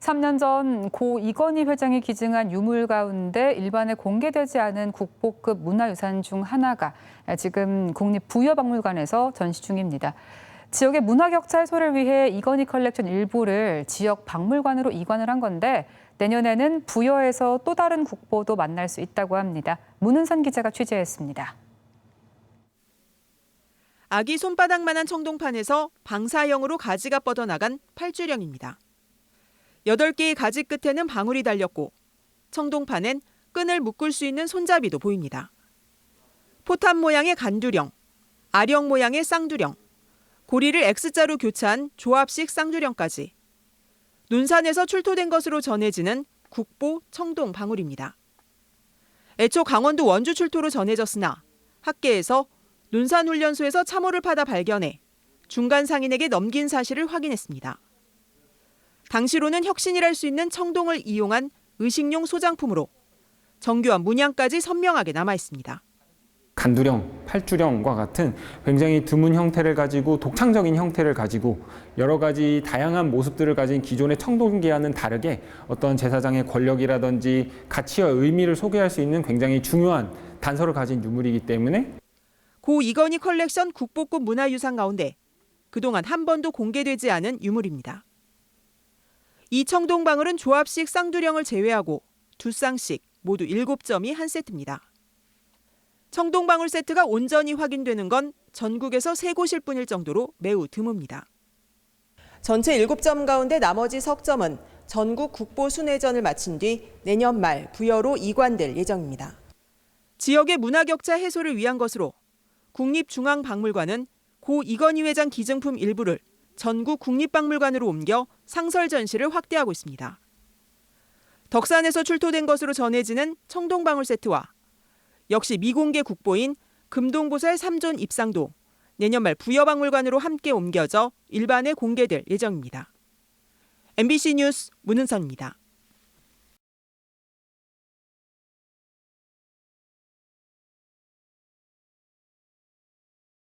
3년 전 고 이건희 회장이 기증한 유물 가운데 일반에 공개되지 않은 국보급 문화유산 중 하나가 지금 국립부여박물관에서 전시 중입니다. 지역의 문화 격차 해소를 위해 이건희 컬렉션 일부를 지역 박물관으로 이관을 한 건데 내년에는 부여에서 또 다른 국보도 만날 수 있다고 합니다. 문은선 기자가 취재했습니다. 아기 손바닥만한 청동판에서 방사형으로 가지가 뻗어나간 팔주령입니다. 8개의 가지 끝에는 방울이 달렸고 청동판엔 끈을 묶을 수 있는 손잡이도 보입니다. 포탄 모양의 간두령, 아령 모양의 쌍두령, 고리를 X자로 교차한 조합식 쌍두령까지 논산에서 출토된 것으로 전해지는 국보 청동 방울입니다. 애초 강원도 원주 출토로 전해졌으나 학계에서 논산훈련소에서 참호를 파다 발견해 중간 상인에게 넘긴 사실을 확인했습니다. 당시로는 혁신이랄 수 있는 청동을 이용한 의식용 소장품으로 정교한 문양까지 선명하게 남아 있습니다. 간두령, 팔주령과 같은 굉장히 드문 형태를 가지고 독창적인 형태를 가지고 여러 가지 다양한 모습들을 가진 기존의 청동기와는 다르게 어떤 제사장의 권력이라든지 가치와 의미를 소개할 수 있는 굉장히 중요한 단서를 가진 유물이기 때문에 고 이건희 컬렉션 국보급 문화유산 가운데 그동안 한 번도 공개되지 않은 유물입니다. 이 청동방울은 조합식 쌍두령을 제외하고 두 쌍씩 모두 7점이 한 세트입니다. 청동방울 세트가 온전히 확인되는 건 전국에서 세 곳일 뿐일 정도로 매우 드뭅니다. 전체 7점 가운데 나머지 석점은 전국 국보 순회전을 마친 뒤 내년 말 부여로 이관될 예정입니다. 지역의 문화 격차 해소를 위한 것으로 국립중앙박물관은 고 이건희 회장 기증품 일부를 전국 국립박물관으로 옮겨 상설 전시를 확대하고 있습니다. 덕산에서 출토된 것으로 전해지는 청동방울 세트와 역시 미공개 국보인 금동보살 3존 입상도 내년 말 부여박물관으로 함께 옮겨져 일반에 공개될 예정입니다. MBC 뉴스 문은선입니다.